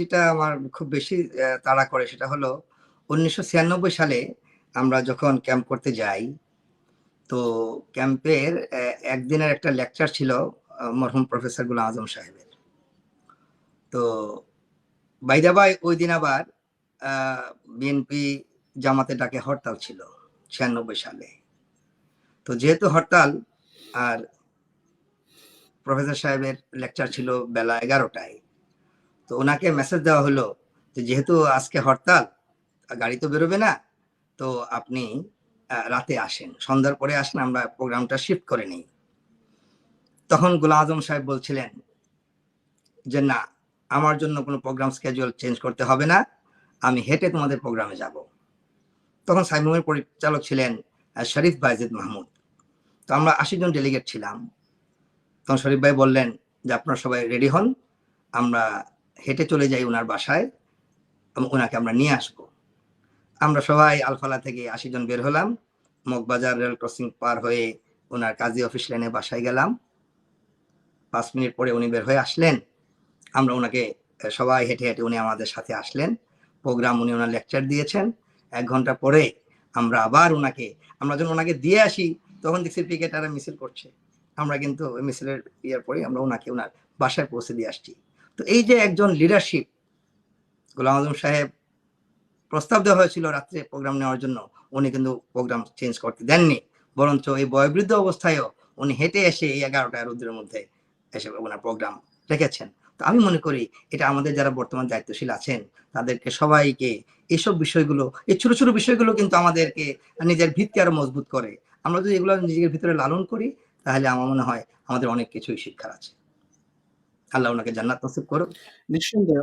যেটা আমার খুব বেশি তাড়া করে সেটা হলো উনিশশো ছিয়ানব্বই সালে আমরা যখন ক্যাম্প করতে যাই, তো ক্যাম্পের একদিনের একটা লেকচার ছিল মরহুম প্রফেসর গুলাম আজম সাহেবের। তো বাইদাবাই ওই দিন আবার বিএনপি জামাতে ডাকে হরতাল ছিল ছিয়ানব্বই সালে। তো যেহেতু হরতাল, আর প্রফেসর সাহেবের লেকচার ছিল বেলা এগারোটায় তো ওনাকে মেসেজ দেওয়া হলো যে, যেহেতু আজকে হরতাল, গাড়ি তো বেরোবে না, তো আপনি রাতে আসেন। সন্ধ্যার পরে আসেন আমরা প্রোগ্রামটা শিফট করে নিই। তখন গোলা আজম সাহেব বলছিলেন যে, না, আমার জন্য কোনো প্রোগ্রাম স্কেজুয়াল চেঞ্জ করতে হবে না, আমি হেঁটে তোমাদের প্রোগ্রামে যাব। তখন সাইমুমের পরিচালক ছিলেন শরীফ বাইজিদ মাহমুদ। তো আমরা আশি জন ডেলিগেট ছিলাম। তখন শরীফ ভাই বললেন যে, আপনারা সবাই রেডি হন, আমরা হেঁটে চলে যাই ওনার বাসায় ওনাকে আমরা নিয়ে আসব। আমরা সবাই আলফালা থেকে আশি জন বের হলাম, মগবাজার রেল ক্রসিং পার হয়ে ওনার কাজী অফিস লাইনে বাসায় গেলাম। পাঁচ মিনিট পরে উনি বের হয়ে আসলেন। আমরা ওনাকে সবাই হেঁটে হেঁটে উনি আমাদের সাথে আসলেন। প্রোগ্রাম উনি ওনার লেকচার দিয়েছেন। এক ঘণ্টা পরে আমরা আবার ওনাকে আমরা যখন ওনাকে দিয়ে আসি, তখন দেখছি পিকেটারা মিছিল করছে। আমরা কিন্তু মিছিলের ইয়ার পরে আমরা ওনাকে ওনার বাসায় পৌঁছে দিয়ে আসছি। তো এই যে একজন লিডারশিপ গোলাম আজম সাহেব প্রস্তাব দেওয়া হয়েছিল রাত্রে প্রোগ্রাম নেওয়ার জন্য, উনি কিন্তু প্রোগ্রাম চেঞ্জ করতে দেননি। বরঞ্চ এই বয়োবৃদ্ধ অবস্থায়ও উনি হেঁটে এসে এই এগারোটা রোদ্রের মধ্যে এসে ওনার প্রোগ্রাম রেখেছেন। তো আমি মনে করি এটা আমাদের যারা বর্তমান দায়িত্বশীল আছেন, তাদেরকে সবাইকে এইসব বিষয়গুলো, এই ছোট ছোট বিষয়গুলো কিন্তু আমাদেরকে নিজের ভিতকে আরও মজবুত করে। আমরা যদি এগুলো নিজের ভিতরে লালন করি, তাহলে আমার মনে হয় আমাদের অনেক কিছুই শিক্ষার আছে। আল্লাহ ওনাকে জান্নাত নসিব করুক। নিঃসন্দেহে